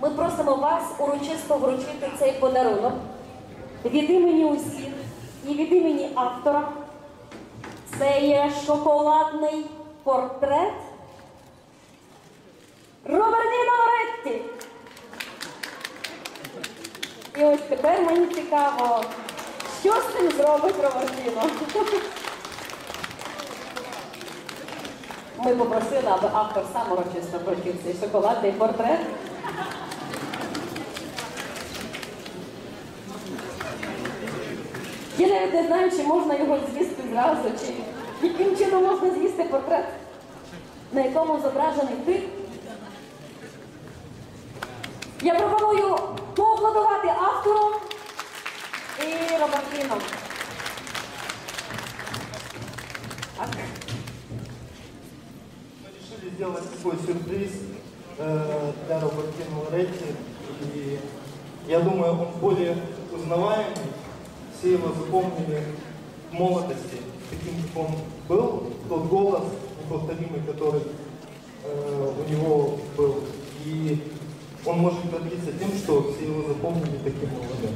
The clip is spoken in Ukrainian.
Ми просимо вас урочисто вручити цей подарунок від імені усіх і від імені автора. Це є шоколадний портрет Робертіно Лоретті. І ось тепер мені цікаво, що з цим зробить Робертіно. Ми попросили, аби автор сам урочисто вручив цей шоколадний портрет. Я навіть не знаю, чи можна його з'їсти зразу, чи яким чином можна з'їсти портрет, на якому зображений ти. Я пропоную поаплодувати автору і Робертіном. Так. Решили сделать такой сюрприз э, для Робертино Лоретти. И я думаю, он более узнаваемый. Все его запомнили в молодости, таким, как он был. Тот голос неповторимый, который э, у него был. И он может гордиться тем, что все его запомнили таким молодым.